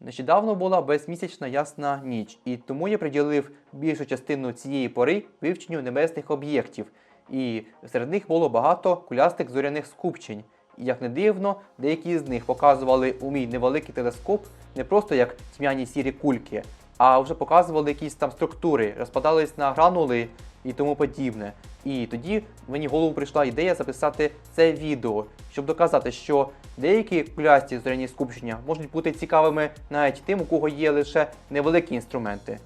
Нещодавно була безмісячна ясна ніч, і тому я приділив більшу частину цієї пори вивченню небесних об'єктів. І серед них було багато кулястих зоряних скупчень. І як не дивно, деякі з них показували у мій невеликий телескоп не просто як тьмяні сірі кульки, а вже показували якісь там структури, розпадались на гранули і тому подібне. І тоді мені в голову прийшла ідея записати це відео, щоб доказати, що деякі кулясті зоряні скупчення можуть бути цікавими навіть тим, у кого є лише невеликі інструменти.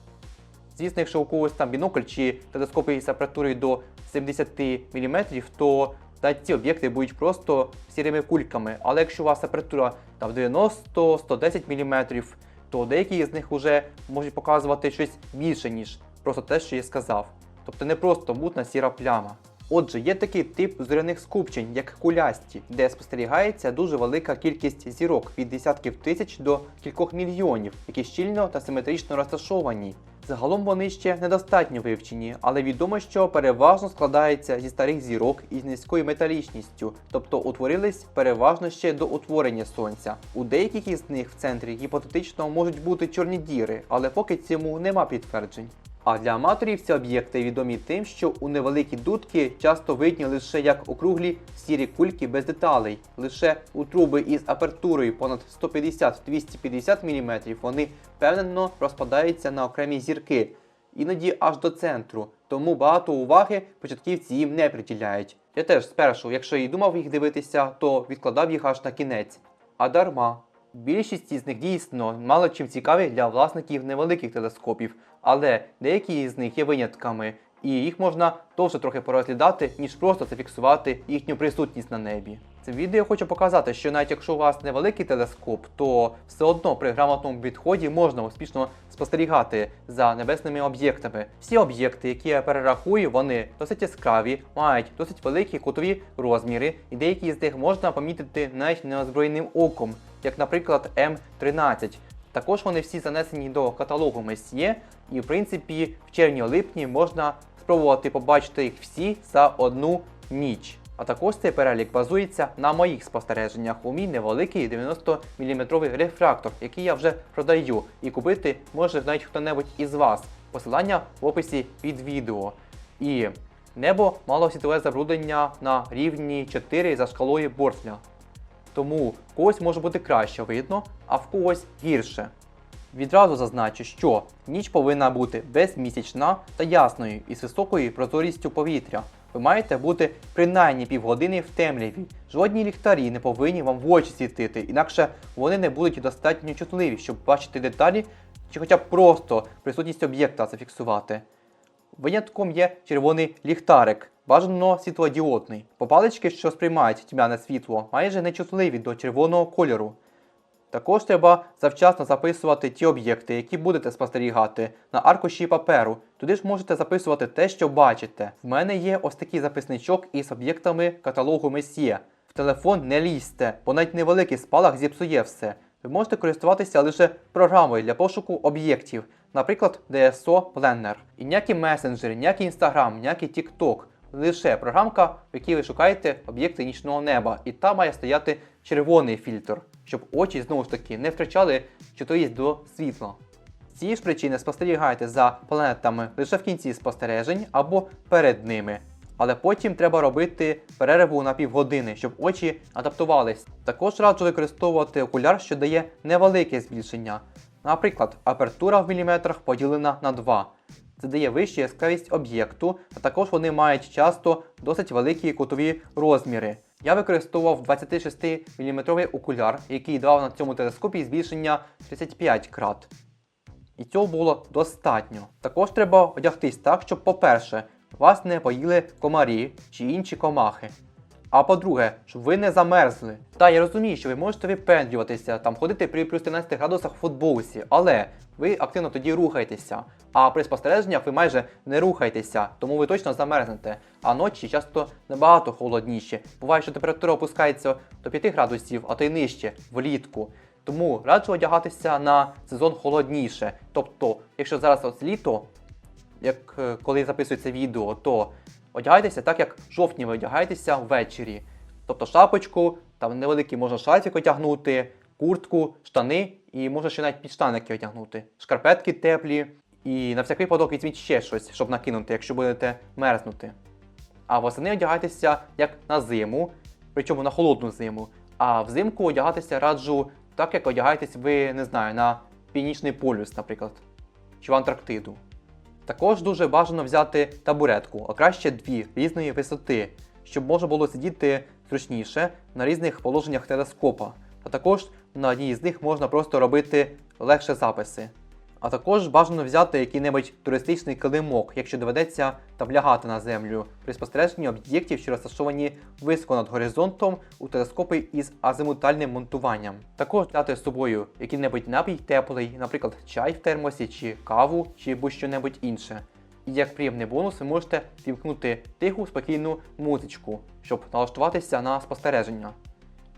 Звісно, якщо у когось там бінокль чи телескопи з апаратурою до 70 мм, то навіть ці об'єкти будуть просто сірими кульками. Але якщо у вас апаратура там 90-110 мм, то деякі з них вже можуть показувати щось більше, ніж просто те, що я сказав. Тобто не просто мутна сіра пляма. Отже, є такий тип зоряних скупчень, як кулясті, де спостерігається дуже велика кількість зірок від десятків тисяч до кількох мільйонів, які щільно та симетрично розташовані. Загалом вони ще недостатньо вивчені, але відомо, що переважно складаються зі старих зірок із низькою металічністю, тобто утворились переважно ще до утворення сонця. У деяких із них в центрі гіпотетично можуть бути чорні діри, але поки цьому нема підтверджень. А для аматорів ці об'єкти відомі тим, що у невеликі дудки часто видні лише як округлі сірі кульки без деталей. Лише у труби із апертурою понад 150-250 мм вони впевнено розпадаються на окремі зірки, іноді аж до центру. Тому багато уваги початківці їм не приділяють. Я теж спершу, якщо і думав їх дивитися, то відкладав їх аж на кінець. А дарма. Більшість із них дійсно мало чим цікаві для власників невеликих телескопів, але деякі з них є винятками, і їх можна довше трохи порозглядати, ніж просто зафіксувати їхню присутність на небі. Це відео хочу показати, що навіть якщо у вас невеликий телескоп, то все одно при грамотному підході можна успішно спостерігати за небесними об'єктами. Всі об'єкти, які я перерахую, вони досить яскраві, мають досить великі кутові розміри, і деякі з них можна помітити навіть неозброєним оком, як, наприклад, М13. Також вони всі занесені до каталогу Месьє, і в принципі в червні-липні можна спробувати побачити їх всі за одну ніч. А також цей перелік базується на моїх спостереженнях у мій невеликий 90 мм рефрактор, який я вже продаю, і купити може навіть хто-небудь із вас. Посилання в описі під відео. І небо мало світове забруднення на рівні 4 за шкалою Бортля. Тому в когось може бути краще видно, а в когось гірше. Відразу зазначу, що ніч повинна бути безмісячна та ясною і з високою прозорістю повітря. Ви маєте бути принаймні півгодини в темряві. Жодні ліхтарі не повинні вам в очі світити, інакше вони не будуть достатньо чутливі, щоб бачити деталі чи хоча б просто присутність об'єкта зафіксувати. Винятком є червоний ліхтарик, бажано світлодіодний. Попалички, що сприймають тьмяне світло, майже нечутливі до червоного кольору. Також треба завчасно записувати ті об'єкти, які будете спостерігати, на аркуші паперу. Туди ж можете записувати те, що бачите. В мене є ось такий записничок із об'єктами каталогу Месьє. В телефон не лізьте, бо навіть невеликий спалах зіпсує все. Ви можете користуватися лише програмою для пошуку об'єктів, наприклад, DSO Planner. І ніякі месенджери, ніякий Instagram, ніякий TikTok. Лише програмка, в якій ви шукаєте об'єкти нічного неба, і там має стояти червоний фільтр, щоб очі знову ж таки не втрачали чутливість до світла. З цієї ж причини спостерігайте за планетами лише в кінці спостережень або перед ними. Але потім треба робити перерву на півгодини, щоб очі адаптувались. Також раджу використовувати окуляр, що дає невелике збільшення. Наприклад, апертура в міліметрах поділена на 2. Це дає вищу яскравість об'єкту, а також вони мають часто досить великі кутові розміри. Я використовував 26 мм окуляр, який давав на цьому телескопі збільшення 35 крат. І цього було достатньо. Також треба одягтись так, щоб, по-перше, вас не поїли комарі чи інші комахи. А по-друге, щоб ви не замерзли. Та я розумію, що ви можете випендрюватися, там ходити при плюс 13 градусах в футболці, але ви активно тоді рухаєтеся. А при спостереженнях ви майже не рухаєтеся, тому ви точно замерзнете. А ночі часто набагато холодніші. Буває, що температура опускається до 5 градусів, а то й нижче влітку. Тому раджу одягатися на сезон холодніше. Тобто, якщо зараз ось літо, як е, коли записується відео, то одягайтеся так, як в жовтні ви одягаєтеся ввечері. Тобто шапочку, там невеликий можна шальфік одягнути, куртку, штани і може ще навіть підштаники одягнути, шкарпетки теплі, і на всякий випадок візьміть ще щось, щоб накинути, якщо будете мерзнути. А восени одягайтеся як на зиму, причому на холодну зиму. А взимку одягатися раджу так, як одягаєтесь ви, не знаю, на Північний полюс, наприклад, чи в Антарктиду. Також дуже бажано взяти табуретку, а краще дві різної висоти, щоб можна було сидіти зручніше на різних положеннях телескопа. А також на одній з них можна просто робити легше записи. А також бажано взяти який-небудь туристичний килимок, якщо доведеться там лягати на землю при спостереженні об'єктів, що розташовані високо над горизонтом у телескопи із азимутальним монтуванням. Також взяти з собою який-небудь напій теплий, наприклад, чай в термосі, чи каву, чи будь-що-небудь інше. І як приємний бонус, ви можете вімкнути тиху, спокійну музичку, щоб налаштуватися на спостереження.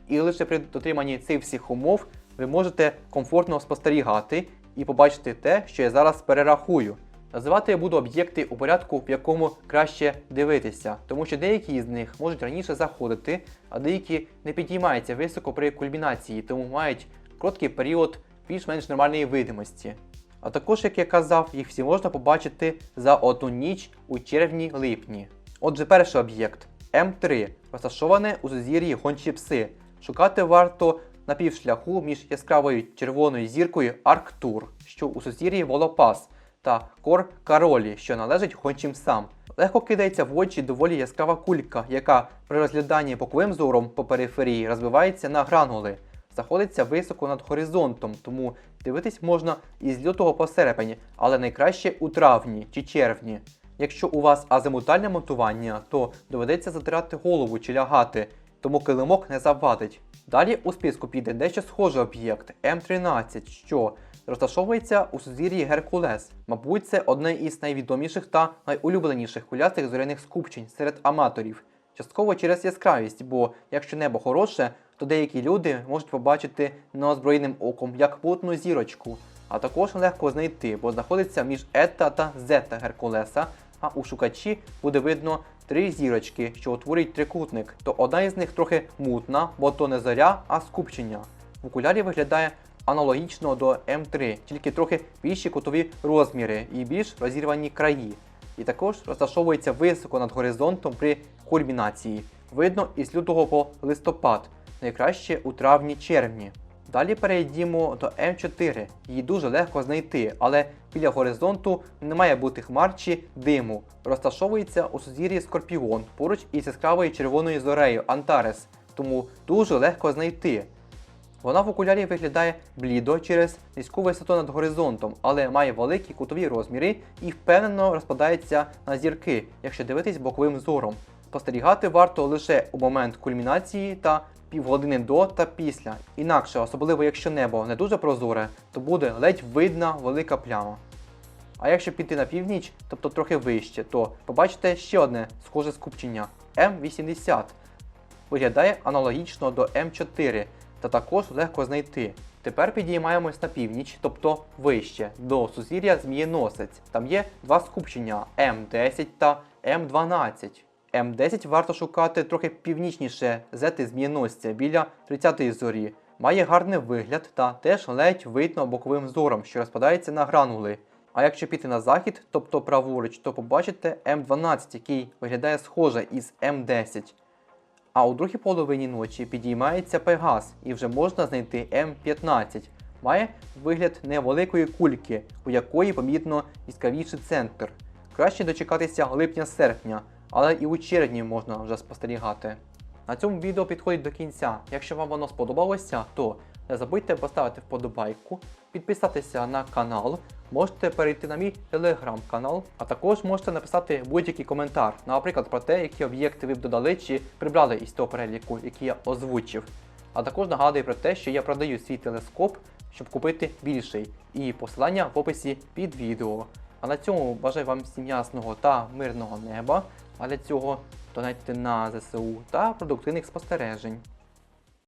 І лише при дотриманні цих всіх умов ви можете комфортно спостерігати і побачити те, що я зараз перерахую. Називати я буду об'єкти у порядку, в якому краще дивитися, тому що деякі з них можуть раніше заходити, а деякі не підіймаються високо при кульмінації, тому мають короткий період більш-менш нормальної видимості. А також, як я казав, їх всі можна побачити за одну ніч у червні-липні. Отже, перший об'єкт М3, розташоване у сузір'ї гончі пси. Шукати варто на півшляху між яскравою червоною зіркою Арктур, що у сузір'ї Волопас, та Кор Каролі, що належить гончим псам. Легко кидається в очі доволі яскрава кулька, яка при розгляданні боковим зором по периферії розбивається на гранули. Знаходиться високо над горизонтом, тому дивитись можна із лютого по серпень, але найкраще у травні чи червні. Якщо у вас азимутальне монтування, то доведеться затирати голову чи лягати, тому килимок не завадить. Далі у списку піде дещо схожий об'єкт М13, що розташовується у сузір'ї Геркулес. Мабуть, це одне із найвідоміших та найулюбленіших кулястих зоряних скупчень серед аматорів. Частково через яскравість, бо якщо небо хороше, то деякі люди можуть побачити неозброєним оком як плотну зірочку, а також легко знайти, бо знаходиться між Ета та Зета Геркулеса, а у шукачі буде видно три зірочки, що утворюють трикутник, то одна із них трохи мутна, бо то не зоря, а скупчення. В окулярі виглядає аналогічно до М3, тільки трохи більші кутові розміри і більш розірвані краї. І також розташовується високо над горизонтом при кульмінації. Видно із лютого по листопад, найкраще у травні-червні. Далі перейдімо до М4. Її дуже легко знайти, але біля горизонту не має бути хмар чи диму. Розташовується у сузір'ї Скорпіон поруч із яскравою червоною зорею Антарес, тому дуже легко знайти. Вона в окулярі виглядає блідо через низьку висоту над горизонтом, але має великі кутові розміри і впевнено розпадається на зірки, якщо дивитись боковим зором. Спостерігати варто лише у момент кульмінації та півгодини до та після. Інакше, особливо якщо небо не дуже прозоре, то буде ледь видна велика пляма. А якщо піти на північ, тобто трохи вище, то побачите ще одне схоже скупчення М80. Виглядає аналогічно до М4 та також легко знайти. Тепер підіймаємось на північ, тобто вище, до сузір'я Змієносець. Там є два скупчення М10 та М12. М10 варто шукати трохи північніше зети Змієносця біля 30-ї зорі. Має гарний вигляд та теж ледь видно боковим зором, що розпадається на гранули. А якщо піти на захід, тобто праворуч, то побачите М12, який виглядає схоже із М10. А у другій половині ночі підіймається Пегас і вже можна знайти М15. Має вигляд невеликої кульки, у якої помітно яскравіший центр. Краще дочекатися липня-серпня, але і у червні можна вже спостерігати. На цьому відео підходить до кінця. Якщо вам воно сподобалося, то не забудьте поставити вподобайку, підписатися на канал, можете перейти на мій телеграм-канал, а також можете написати будь-який коментар, наприклад, про те, які об'єкти ви б додали чи прибрали із того переліку, який я озвучив. А також нагадую про те, що я продаю свій телескоп, щоб купити більший, і посилання в описі під відео. А на цьому бажаю вам всім ясного та мирного неба, а для цього донайте на ЗСУ та продуктивних спостережень.